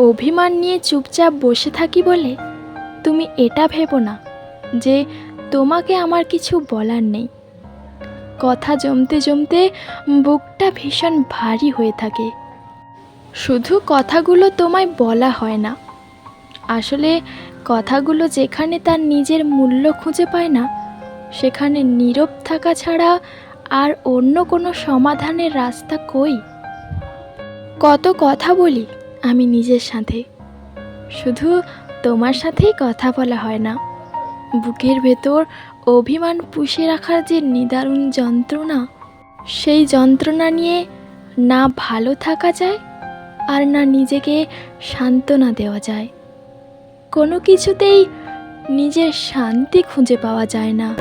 অভিমান নিয়ে চুপচাপ বসে থাকি বলে তুমি এটা ভেবো না যে তোমাকে আমার কিছু বলার নেই। কথা জমতে জমতে বুকটা ভীষণ ভারী হয়ে থাকে। শুধু কথাগুলো তোমায় বলা হয় না। আসলে কথাগুলো যেখানে তার নিজের মূল্য খুঁজে পায় না, সেখানে নীরব থাকা ছাড়া আর অন্য কোনো সমাধানের রাস্তা কই? কত কথা বলি আমি নিজের সাথে। শুধু তোমার সাথেই কথা বলা হয় না। বুকের ভেতর অভিমান পুষে রাখার যে নিদারুণ যন্ত্রণা, সেই যন্ত্রণা নিয়ে না ভালো থাকা যায় আর না নিজেকে সান্ত্বনা দেওয়া যায়। কোনো কিছুতেই নিজের শান্তি খুঁজে পাওয়া যায় না।